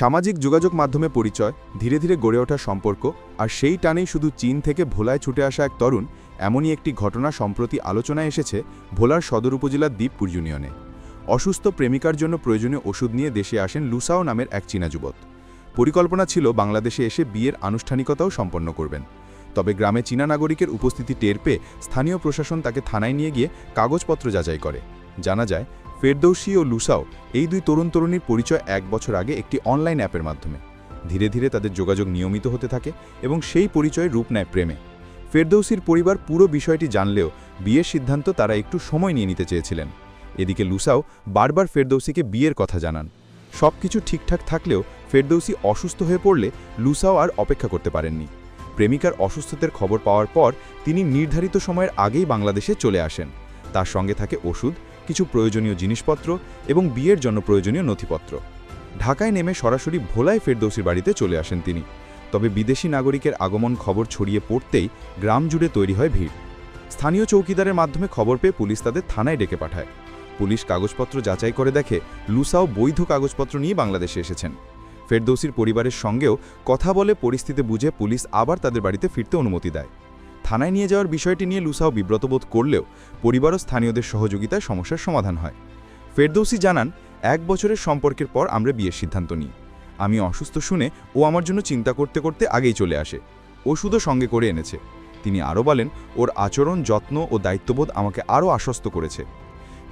সামাজিক যোগাযোগ মাধ্যমে পরিচয়, ধীরে ধীরে গড়ে ওঠা সম্পর্ক আর সেই টানেই শুধু চীন থেকে ভোলায় ছুটে আসা এক তরুণ এমনই একটি ঘটনা সম্প্রতি আলোচনায় এসেছে ভোলার সদর উপজেলার দ্বীপপুর ইউনিয়নে। অসুস্থ প্রেমিকার জন্য প্রয়োজনীয় ওষুধ নিয়ে দেশে আসেন লুসাও নামের এক চীনা যুবক। পরিকল্পনা ছিল বাংলাদেশে এসে বিয়ের আনুষ্ঠানিকতাও সম্পন্ন করবেন। তবে গ্রামে চীনা নাগরিকের উপস্থিতি টের পেয়ে স্থানীয় প্রশাসন তাকে থানায় নিয়ে গিয়ে কাগজপত্র যাচাই করে। জানা যায়, ফেরদৌসি ও লুসাও এই দুই তরুণ তরুণীর পরিচয় এক বছর আগে একটি অনলাইন অ্যাপের মাধ্যমে। ধীরে ধীরে তাদের যোগাযোগ নিয়মিত হতে থাকে এবং সেই পরিচয় রূপ নেয় প্রেমে। ফেরদৌসির পরিবার পুরো বিষয়টি জানলেও বিয়ের সিদ্ধান্ত তারা একটু সময় নিয়ে নিতে চেয়েছিলেন। এদিকে লুসাও বারবার ফেরদৌসিকে বিয়ের কথা জানান। সব কিছু ঠিকঠাক থাকলেও ফেরদৌসি অসুস্থ হয়ে পড়লে লুসাও আর অপেক্ষা করতে পারেননি। প্রেমিকার অসুস্থতার খবর পাওয়ার পর তিনি নির্ধারিত সময়ের আগেই বাংলাদেশে চলে আসেন। তার সঙ্গে থাকে ওষুধ কিছু প্রয়োজনীয় জিনিসপত্র এবং বিয়ের জন্য প্রয়োজনীয় নথিপত্র। ঢাকায় নেমে সরাসরি ভোলায় ফেরদৌসির বাড়িতে চলে আসেন তিনি। তবে বিদেশি নাগরিকের আগমন খবর ছড়িয়ে পড়তেই গ্রাম জুড়ে তৈরি হয় ভিড়। স্থানীয় চৌকিদারের মাধ্যমে খবর পেয়ে পুলিশ তাদের থানায় ডেকে পাঠায়। পুলিশ কাগজপত্র যাচাই করে দেখে লুসাও বৈধ কাগজপত্র নিয়ে বাংলাদেশে এসেছেন। ফেরদৌসির পরিবারের সঙ্গেও কথা বলে পরিস্থিতি বুঝে পুলিশ আবার তাদের বাড়িতে ফিরতে অনুমতি দেয়। থানায় নিয়ে যাওয়ার বিষয়টি নিয়ে লুসাও বিব্রতবোধ করলেও পরিবার ও স্থানীয়দের সহযোগিতায় সমস্যার সমাধান হয়। ফেরদৌসি জানান, এক বছরের সম্পর্কের পর আমরা বিয়ের সিদ্ধান্ত নিই। আমি অসুস্থ শুনে ও আমার জন্য চিন্তা করতে করতে আগেই চলে আসে। ওষুধও সঙ্গে করে এনেছে। তিনি আরও বলেন, ওর আচরণ, যত্ন ও দায়িত্ববোধ আমাকে আরও আশ্বস্ত করেছে।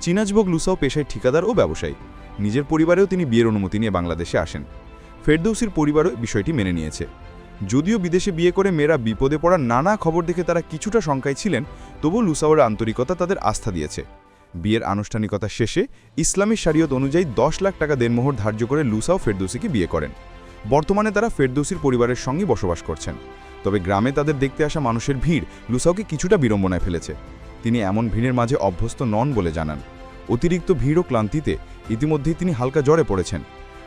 চীনাজভোগ লুসাও পেশায় ঠিকাদার ও ব্যবসায়ী। নিজের পরিবারেও তিনি বিয়ের অনুমতি নিয়ে বাংলাদেশে আসেন। ফেরদৌসির পরিবারও বিষয়টি মেনে নিয়েছে। যদিও বিদেশে বিয়ে করে মেয়েরা বিপদে পড়ার নানা খবর দেখে তারা কিছুটা শঙ্কায় ছিলেন তবু লুসাওয়ের আন্তরিকতা তাদের আস্থা দিয়েছে। বিয়ের আনুষ্ঠানিকতা শেষে ইসলামী শরীয়ত অনুযায়ী দশ লাখ টাকা দেনমোহর ধার্য করে লুসাও ফেরদৌসিকে বিয়ে করেন। বর্তমানে তারা ফেরদৌসির পরিবারের সঙ্গে বসবাস করছেন। তবে গ্রামে তাদের দেখতে আসা মানুষের ভিড় লুসাওকে কিছুটা বিড়ম্বনায় ফেলেছে। তিনি এমন ভিড়ের মাঝে অভ্যস্ত নন বলে জানান। অতিরিক্ত ভিড় ও ক্লান্তিতে ইতিমধ্যেই তিনি হালকা জ্বরে পড়েছেন।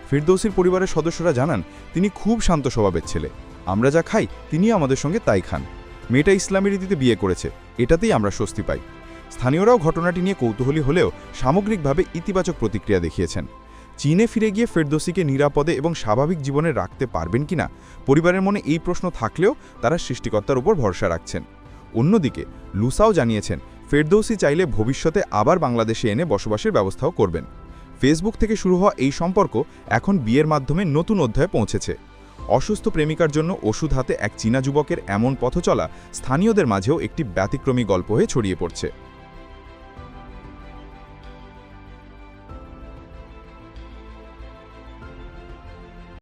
ফিরদৌসির পরিবারের সদস্যরা জানান, তিনি খুব শান্ত স্বভাবের ছেলে। আমরা যা খাই তিনি আমাদের সঙ্গে তাই খান। মেয়েটা ইসলামী রীতিতে বিয়ে করেছে, এটাতেই আমরা স্বস্তি পাই। স্থানীয়রাও ঘটনাটি নিয়ে কৌতূহলী হলেও সামগ্রিকভাবে ইতিবাচক প্রতিক্রিয়া দেখিয়েছেন। চীনে ফিরে গিয়ে ফেরদৌসিকে নিরাপদে এবং স্বাভাবিক জীবনে রাখতে পারবেন কিনা, পরিবারের মনে এই প্রশ্ন থাকলেও তারা সৃষ্টিকর্তার উপর ভরসা রাখছেন। অন্যদিকে, লুসাও জানিয়েছেন, ফেরদৌসি চাইলে ভবিষ্যতে আবার বাংলাদেশে এনে বসবাসের ব্যবস্থাও করবেন। ফেসবুক থেকে শুরু হওয়া এই সম্পর্ক এখন বিয়ের মাধ্যমে নতুন অধ্যায়ে পৌঁছেছে। অসুস্থ প্রেমিকার জন্য ওষুধ হাতে এক চীনা যুবকের এমন পথচলা স্থানীয়দের মাঝেও একটি ব্যতিক্রমী গল্প হয়ে ছড়িয়ে পড়ছে।